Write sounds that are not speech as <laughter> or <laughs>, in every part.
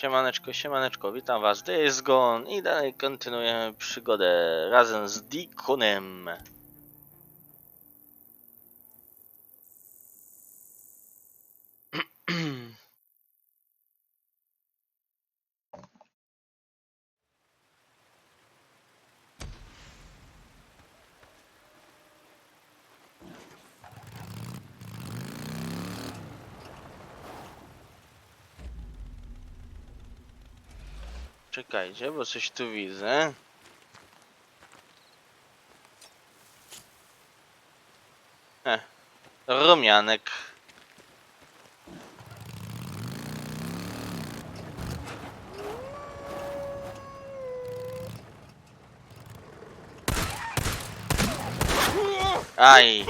Siemaneczko, siemaneczko, witam was, to jest Gon i dalej kontynuujemy przygodę razem z Deaconem. Czekajcie, bo coś tu widzę. E, rumianek. Aj,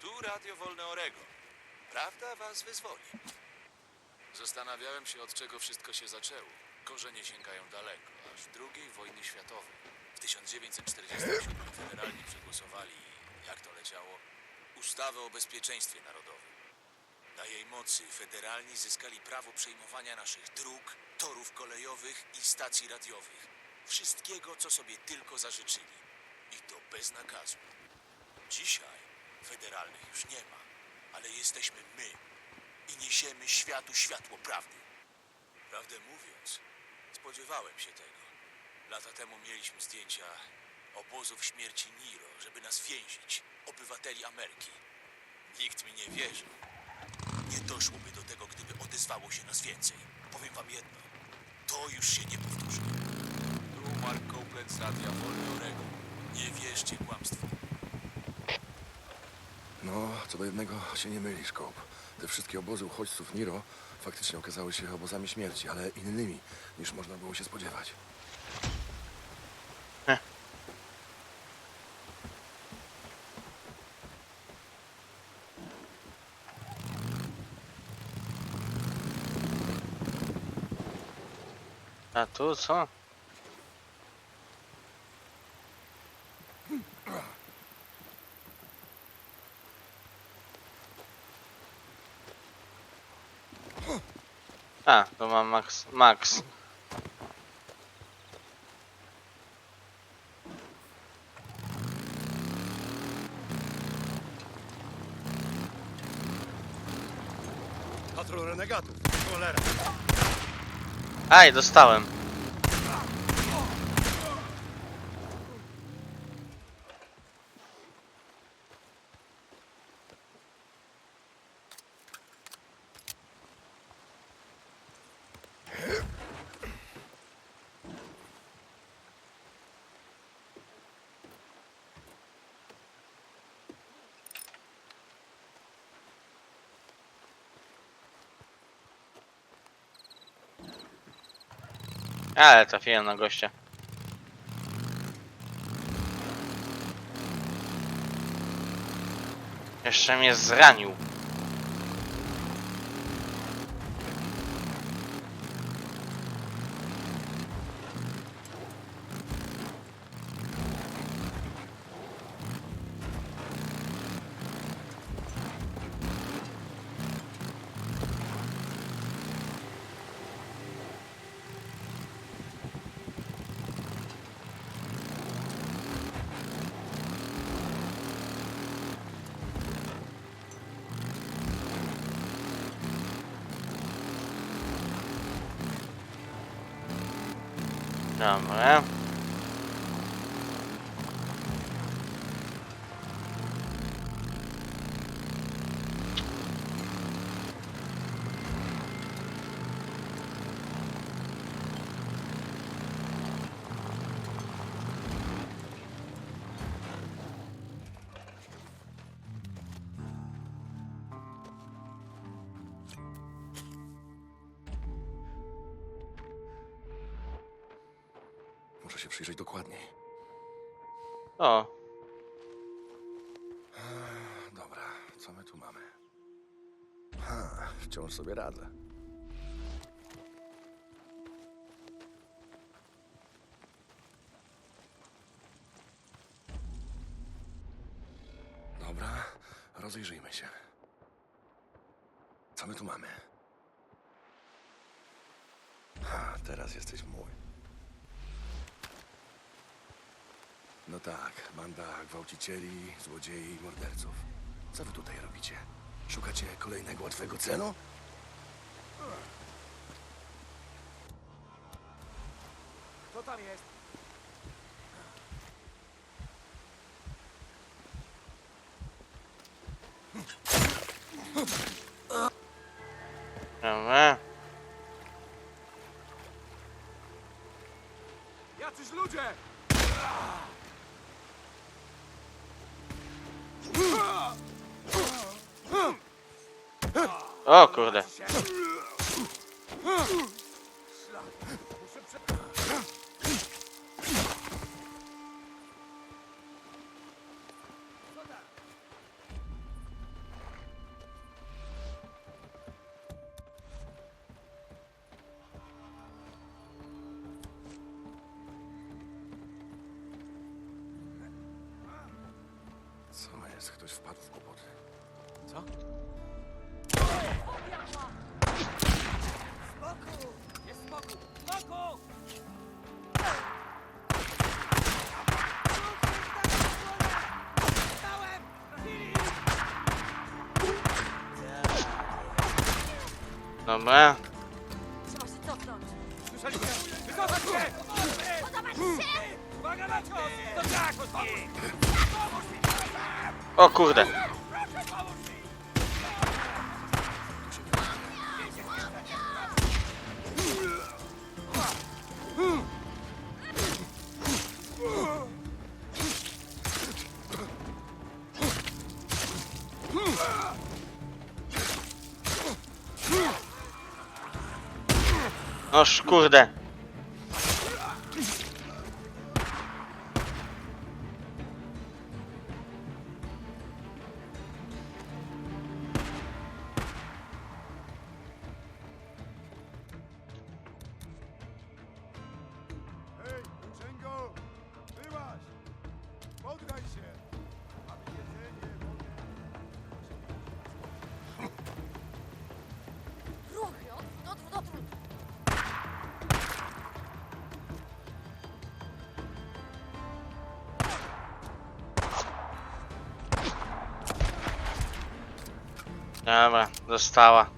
Tu Radio Wolne Oregon. Prawda was wyzwoli. Zastanawiałem się, od czego wszystko się zaczęło. Korzenie sięgają daleko, aż II wojny światowej. W 1947 federalni przegłosowali, jak to leciało, ustawę o bezpieczeństwie narodowym. Na jej mocy federalni zyskali prawo przejmowania naszych dróg, torów kolejowych i stacji radiowych. Wszystkiego, co sobie tylko zażyczyli. I to bez nakazu. Dzisiaj federalnych już nie ma, ale jesteśmy my i niesiemy światu światło prawdy. Prawdę mówiąc, spodziewałem się tego. Lata temu mieliśmy zdjęcia obozów śmierci Niro, żeby nas więzić, obywateli Ameryki. Nikt mi nie wierzył. Nie doszłoby do tego, gdyby odezwało się nas więcej. Powiem wam jedno, to już się nie powtórzy. Tu Mark Copeland z Radia Wolny Oregon. Nie wierzcie kłamstwu. No, co do jednego się nie mylisz, Koop. Te wszystkie obozy uchodźców Niro faktycznie okazały się obozami śmierci, ale innymi niż można było się spodziewać. a tu co? A, to mam Max. Max. Patrol renegatów. Cholera. Aj, dostałem. Ale trafiłem na gościa. Jeszcze mnie zranił. Dobra. Muszę się przyjrzeć dokładniej. O, Dobra, co my tu mamy? Ha, wciąż sobie radzę. Dobra, rozejrzyjmy się. Co my tu mamy? Ha, teraz jesteś mój. No tak, banda gwałcicieli, złodziei i morderców. Co wy tutaj robicie? Szukacie kolejnego łatwego celu? Kto tam jest? Dobra. Jacyś ludzie! O kurde. Ciakości! O kurde. Kurde. Dobra, została.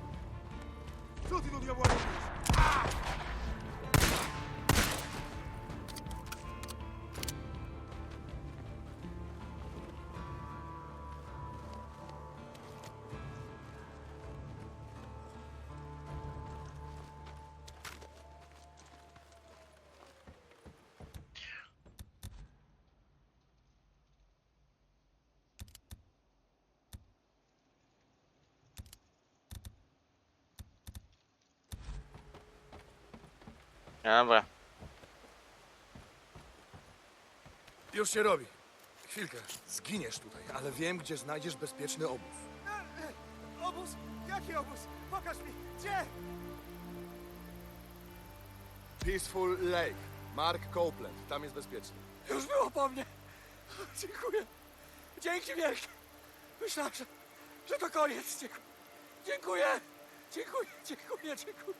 Dobra. Już się robi. Chwilkę. Zginiesz tutaj, ale wiem, gdzie znajdziesz bezpieczny obóz. Obóz? Jaki obóz? Pokaż mi! Gdzie? Peaceful Lake. Mark Copeland. Tam jest bezpiecznie. Już było po mnie! Dziękuję! Dzięki wielkie! Myślałem, że, że to koniec. Dziękuję! Dziękuję! Dziękuję, dziękuję, dziękuję!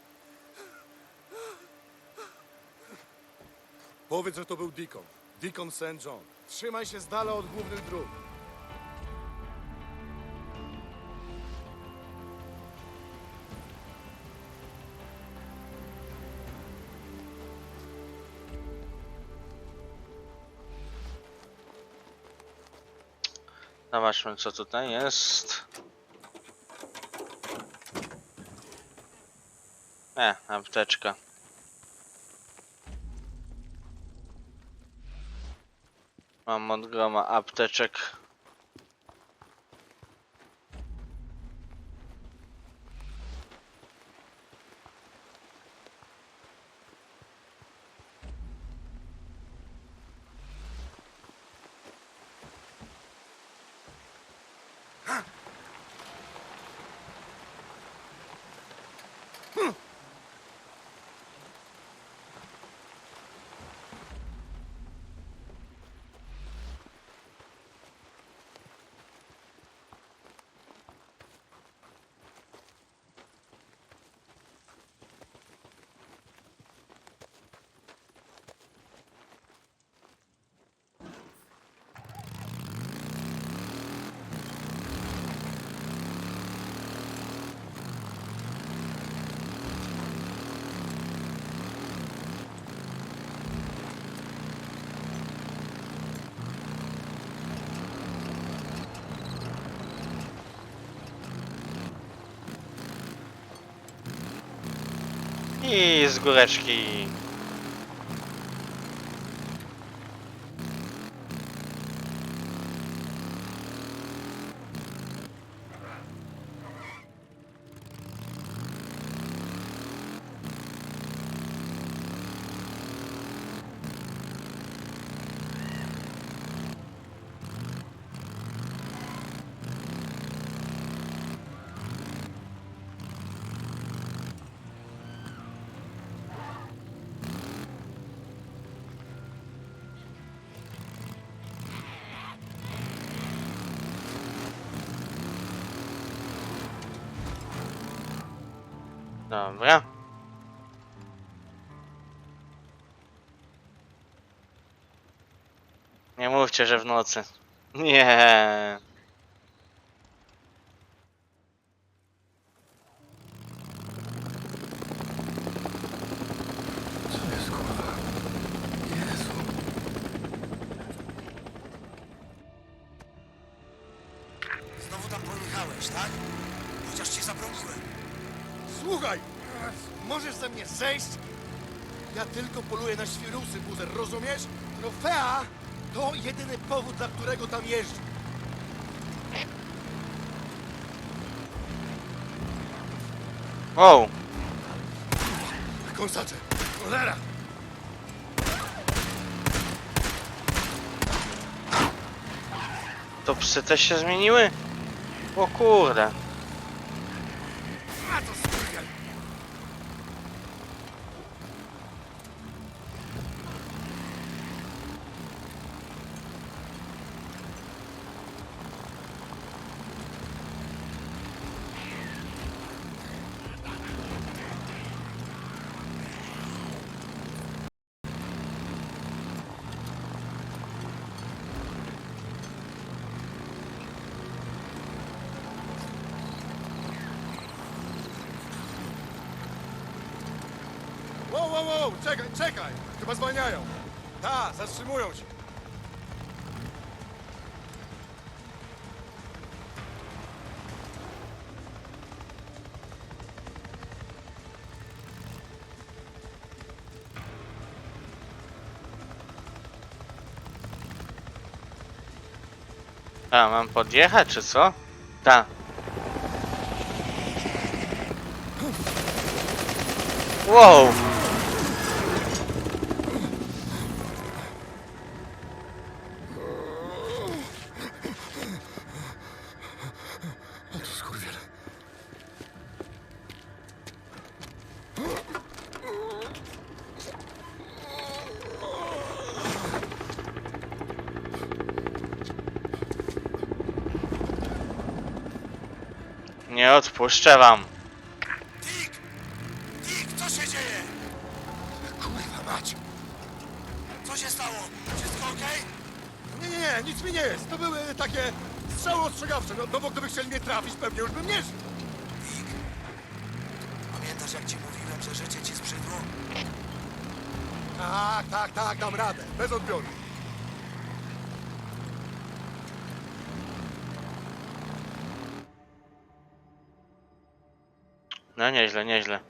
Powiedz, że to był Deacon. Deacon St. John. Trzymaj się z dala od głównych dróg. Zobaczmy co tutaj jest. E, apteczka. Mam od groma apteczek. I z góreczki. Dobra. Nie mówcie, że w nocy. Nie. Wow. Kąsacze! Cholera! To psy też się zmieniły? O kurde. A, mam podjechać, czy co? Tak. Wow. Nie odpuszczę wam. Dick! Dick, co się dzieje? Kurwa mać! Co się stało? Wszystko okej? Nie, nie, nie, nic mi nie jest. To były takie strzały ostrzegawcze. No, no bo gdyby chcieli mnie trafić, pewnie już bym nie żył. Dick, pamiętasz jak ci mówiłem, że życie ci zbrzydło? Tak, tak, tak, dam radę. Bez odbioru. No nieźle, nieźle.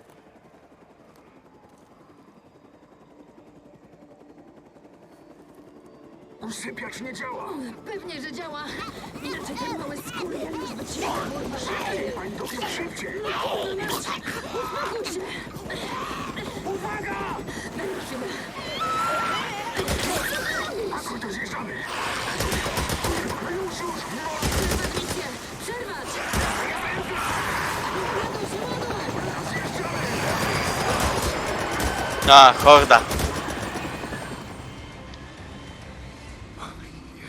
Usypiacz nie działa. Pewnie, że działa. Inaczej ten mały skurwiel już by moim maszynie. Pani doktor szybciej. Uspokój się. Uwaga! Chwilę. Akuj to zjeżdżamy. Już, już. A, horda.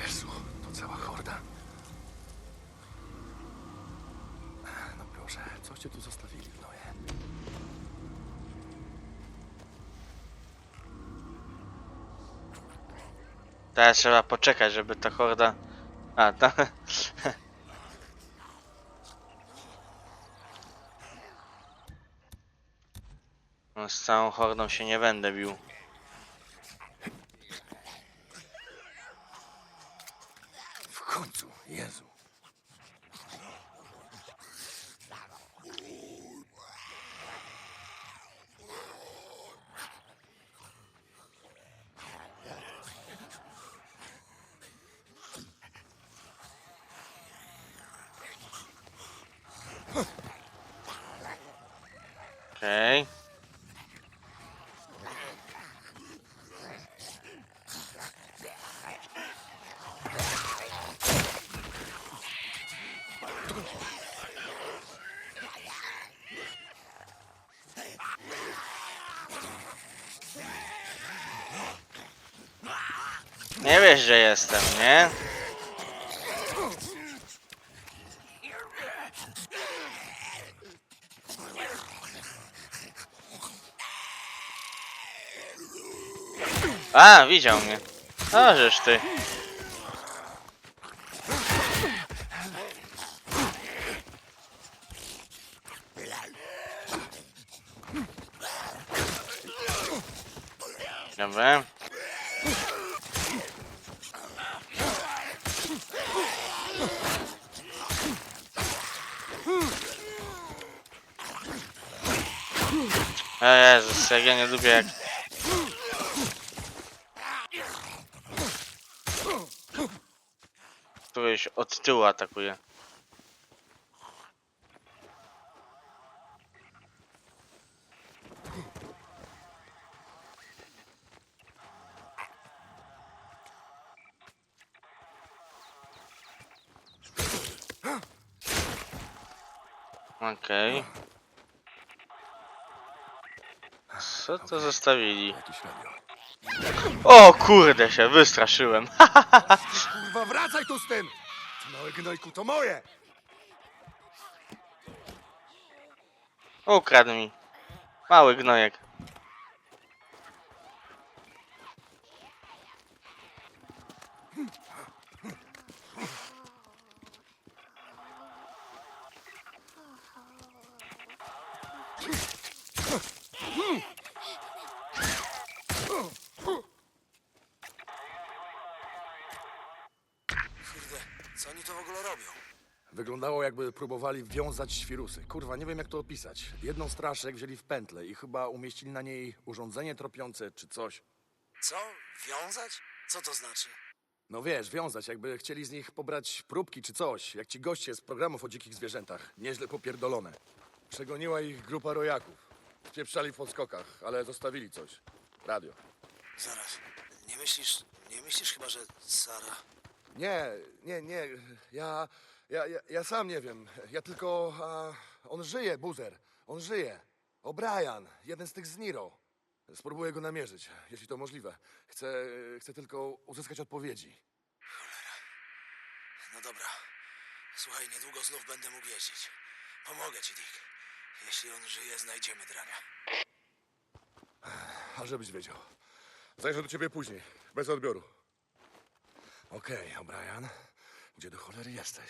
Jezu, to cała horda. No proszę, coście tu zostawili, gnoje? Teraz trzeba poczekać, żeby ta horda... A, ta... <laughs> No, z całą hordą się nie będę bił. W końcu, Jezu. Okay. Nie wiesz, że jestem, nie? A, widział mnie. Żeż ty. Dobra. O Jezus, jak ja nie lubię jak... Któryś od tyłu atakuje. Okej. Co to zostawili? O kurde się, wystraszyłem. <laughs> Kurwa, wracaj tu z tym! Ty mały gnojku, to moje! Ukradł mi. Mały gnojek. Kurde, co oni to w ogóle robią? Wyglądało jakby próbowali wiązać świrusy. Kurwa, nie wiem jak to opisać. Jedną straszek wzięli w pętlę i chyba umieścili na niej urządzenie tropiące czy coś. Co? Wiązać? Co to znaczy? No wiesz, wiązać, jakby chcieli z nich pobrać próbki czy coś, jak ci goście z programów o dzikich zwierzętach. Nieźle popierdolone. Przegoniła ich grupa rojaków. Spieprzali w podskokach, ale zostawili coś. Radio. Zaraz, nie myślisz, nie myślisz chyba, że Sara... Nie, nie, nie. Ja, ja, ja, ja sam nie wiem. Ja tylko. A, on żyje, buzer. On żyje. O'Brien, jeden z tych z Niro. Spróbuję go namierzyć, jeśli to możliwe. Chcę, chcę tylko uzyskać odpowiedzi. No dobra. Słuchaj, niedługo znów będę mógł jeździć. Pomogę ci, Dick. Jeśli on żyje, znajdziemy drania. A żebyś wiedział. Zajrzę do ciebie później, bez odbioru. Okej, O'Brien. Gdzie do cholery jesteś?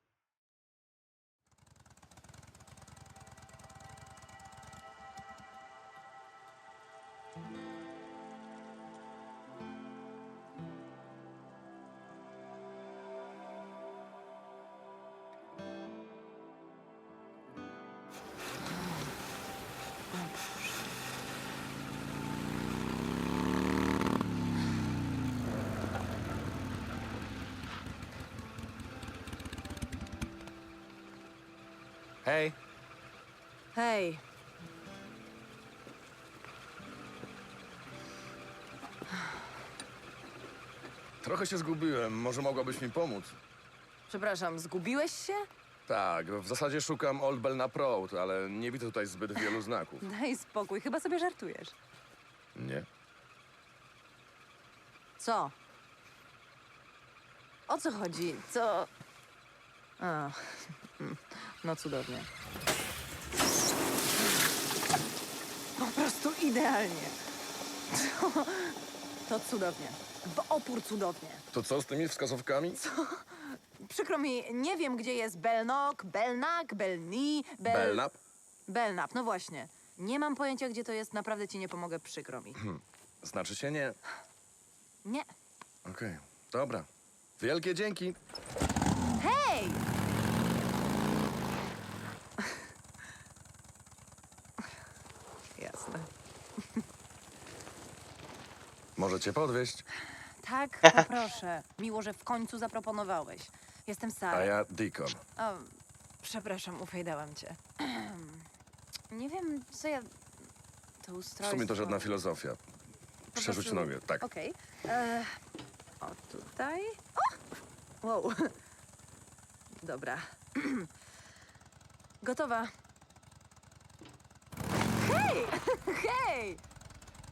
Hej. Hej, Trochę się zgubiłem. Może mogłabyś mi pomóc? przepraszam, zgubiłeś się? Tak, w zasadzie szukam Old Belknap Road, ale nie widzę tutaj zbyt wielu znaków. Daj spokój, chyba sobie żartujesz. Nie? Co? O co chodzi? Co? A, no cudownie. Po prostu idealnie. To, to cudownie. W opór cudownie. To co z tymi wskazówkami? Przykro mi, nie wiem, gdzie jest Belnok, Belnak, Belni, Bel... Belknap? Belnap, no właśnie. Nie mam pojęcia, gdzie to jest, naprawdę ci nie pomogę, przykro mi. Znaczy się nie. Nie. Okej, dobra. Wielkie dzięki. Hej! Jasne. Możecie podwieźć. Tak, <laughs> poproszę. Miło, że w końcu zaproponowałeś. Jestem Sara. A ja Deacon. O, Przepraszam, ufajdałam cię. <clears throat> Nie wiem, co ja... To W ustrojstwo... sumie to żadna filozofia. Po Przerzuć prostu- nogę, tak. Okej. E, O, tutaj. O! Wow. <laughs> Dobra. <clears throat> Gotowa. Hej! <laughs> Hej!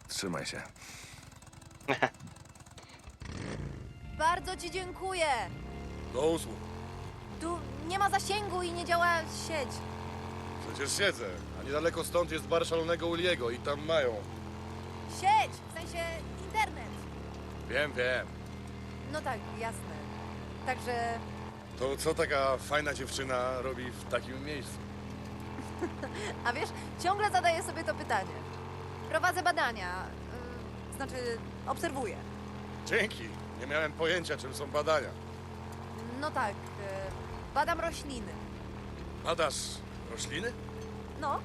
Trzymaj się. Bardzo ci dziękuję. Do usług. Tu nie ma zasięgu i nie działa sieć. Przecież siedzę. A niedaleko stąd jest bar szalonego Uliego i tam mają. Sieć! W sensie internet. Wiem, wiem. No tak, jasne. Także To co taka fajna dziewczyna robi w takim miejscu? <laughs> A wiesz, ciągle zadaję sobie to pytanie. Prowadzę badania, y, znaczy obserwuję. Dzięki. Nie miałem pojęcia, czym są badania. No tak, y, badam rośliny. Badasz rośliny? No,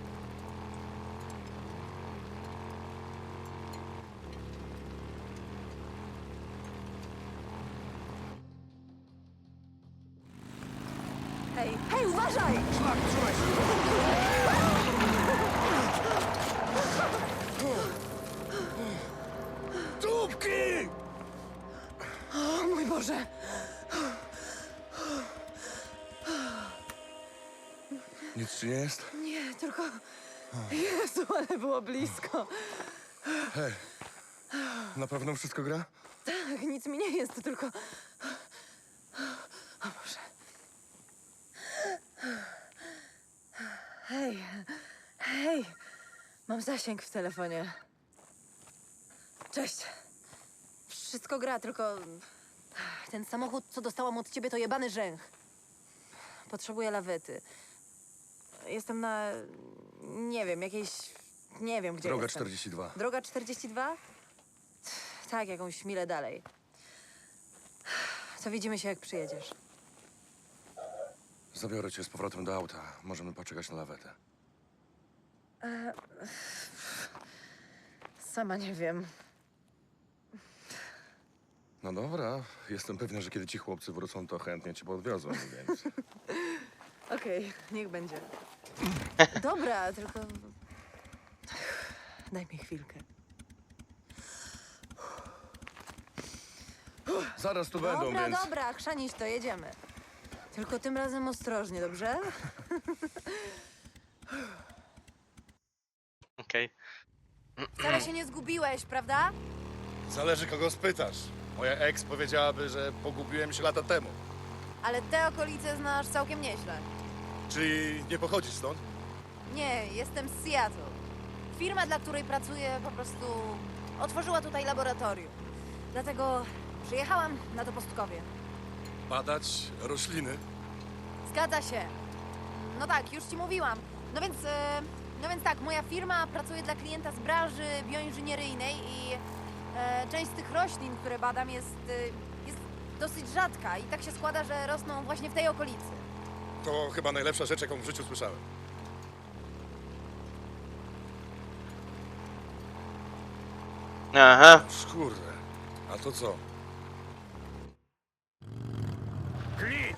hej, hej, uważaj! Nie jest? Nie, tylko... Jezu, ale było blisko. Na pewno wszystko gra? Tak, nic mi nie jest, tylko... O Boże. Hej, hej, mam zasięg w telefonie. Cześć. Wszystko gra, tylko ten samochód, co dostałam od ciebie, to jebany rzęch. Potrzebuję lawety. Jestem na, nie wiem, jakiejś, nie wiem gdzie Droga jestem. 42. Droga 42? Tak, jakąś milę dalej. To widzimy się, jak przyjedziesz. Zabiorę cię z powrotem do auta. Możemy poczekać na lawetę. Sama nie wiem. No dobra. Jestem pewny, że kiedy ci chłopcy wrócą, to chętnie cię podwiozą, więc... <laughs> Okej, niech będzie. Dobra, tylko... Daj mi chwilkę. Zaraz tu będą, dobra, więc... dobra, chrzanić to, jedziemy. Tylko tym razem ostrożnie, dobrze? <laughs> Okej. Wcale się nie zgubiłeś, prawda? Zależy, kogo spytasz. Moja ex powiedziałaby, że pogubiłem się lata temu. Ale te okolice znasz całkiem nieźle. Czyli nie pochodzisz stąd? Nie, jestem z Seattle. Firma, dla której pracuję, po prostu otworzyła tutaj laboratorium. Dlatego przyjechałam na to postkowie. Badać rośliny? Zgadza się. No tak, już ci mówiłam. No więc, e, no więc tak, moja firma pracuje dla klienta z branży bioinżynieryjnej i e, część z tych roślin, które badam, jest, e, jest dosyć rzadka i tak się składa, że rosną właśnie w tej okolicy. To chyba najlepsza rzecz, jaką w życiu słyszałem. Aha. Kurde. A to co? Klit!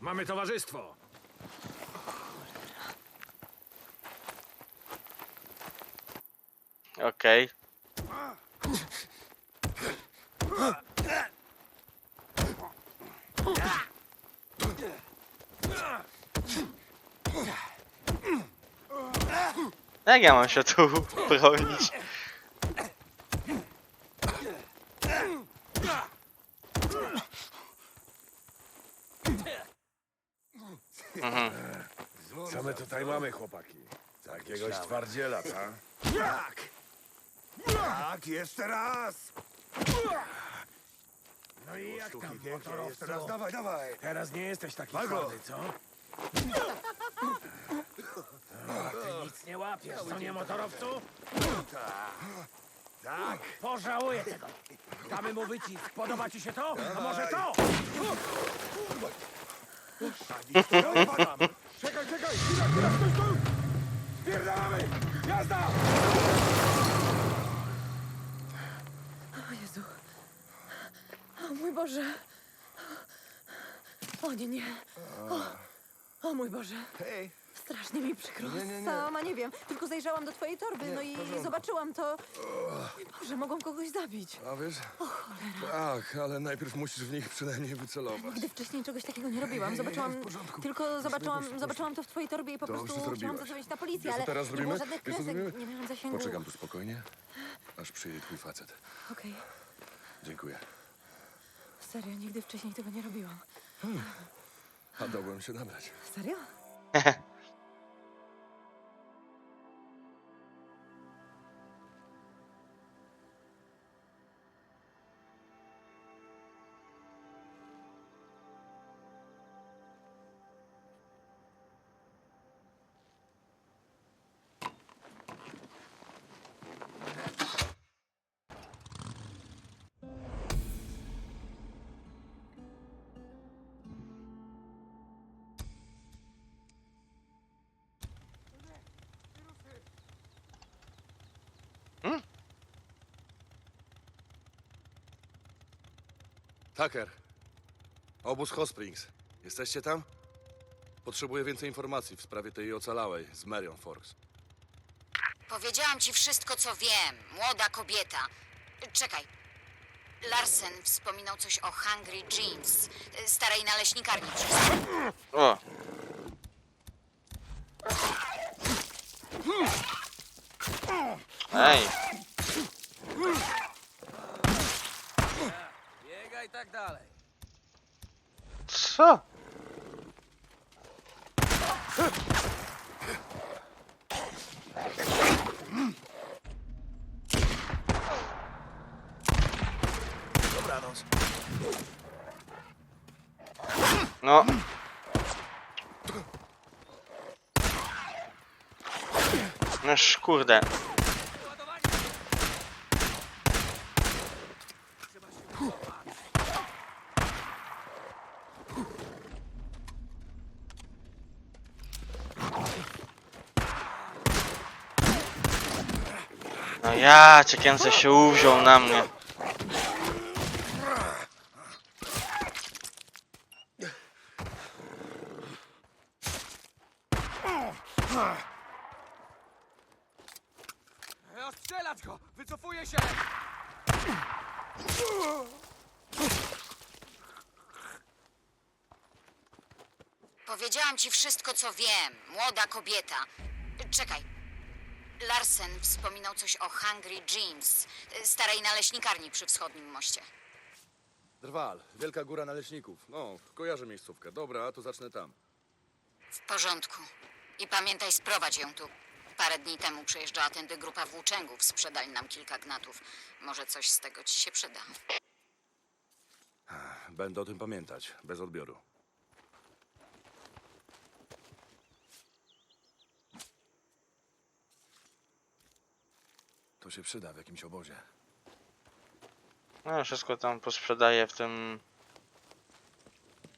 Mamy towarzystwo. Okej. Jak ja mam się tu <laughs> bronić? Co my tutaj mamy, chłopaki? Jakiegoś twardziela, tak? Tak! Tak, jeszcze raz! No i jak tam, Motorowcy, teraz dawaj, dawaj! Teraz nie jesteś taki Walgo. twardy, co? A, ty nic nie łapiesz, co nie motorowcu? Tak! Pożałuję tego. Damy mu wycisk. Podoba ci się to? A może to? Czekaj, czekaj! Chwila, chwila, stój, stój! Spierdalamy! Jazda! O Jezu. O mój Boże. O nie, nie. O, O mój Boże, Hej, strasznie mi przykro. Nie, nie, nie. Sama nie wiem, tylko zajrzałam do twojej torby, Nie, no w i porządku. zobaczyłam to. Boże, mogą kogoś zabić. a wiesz? Tak, ale najpierw musisz w nich przynajmniej wycelować. Nigdy wcześniej czegoś takiego nie robiłam. Zobaczyłam, w porządku. tylko zobaczyłam, zobaczyłam to w twojej torbie i po prostu chciałam zadzwonić na policję, Wiesz, co ale teraz nie było żadnych Wiesz, co kresek, zrobimy? nie miałam zasięgu. Poczekam tu spokojnie, aż przyjedzie twój facet. Okej, Dziękuję. serio, nigdy wcześniej tego nie robiłam. A dałbym się nabrać. Serio? <laughs> Tucker. Obóz Hot Springs. Jesteście tam? Potrzebuję więcej informacji w sprawie tej ocalałej z Marion Forks. Powiedziałam ci wszystko, co wiem. Młoda kobieta. Czekaj. Larsen wspominał coś o Hungry Jeans, starej naleśnikarni O! Ej! Biegaj i tak dalej. Co? Dobranoc. No. Noż kurde. Ja kręcę się uwziął na mnie. Ostrzelać go! Wycofuję się! Powiedziałam ci wszystko, co wiem. Młoda kobieta. Czekaj. Larsen wspominał coś o Hungry Jeans, starej naleśnikarni przy wschodnim moście. Drwal, Wielka Góra Naleśników. No, kojarzę miejscówkę. Dobra, to zacznę tam. W porządku. I pamiętaj, sprowadź ją tu. Parę dni temu przejeżdżała tędy grupa włóczęgów, sprzedali nam kilka gnatów. Może coś z tego ci się przyda. Będę o tym pamiętać, bez odbioru. To się przyda w jakimś obozie. No wszystko tam posprzedaję w tym...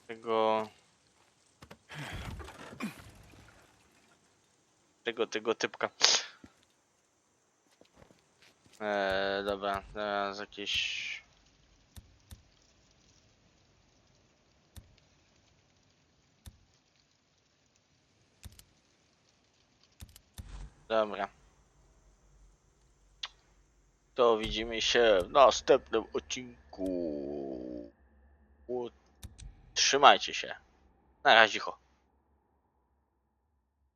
Tego... Tego, tego typka. Eee, dobra, teraz jakieś... Dobra. To widzimy się w następnym odcinku. Trzymajcie się. Na razie. Cicho.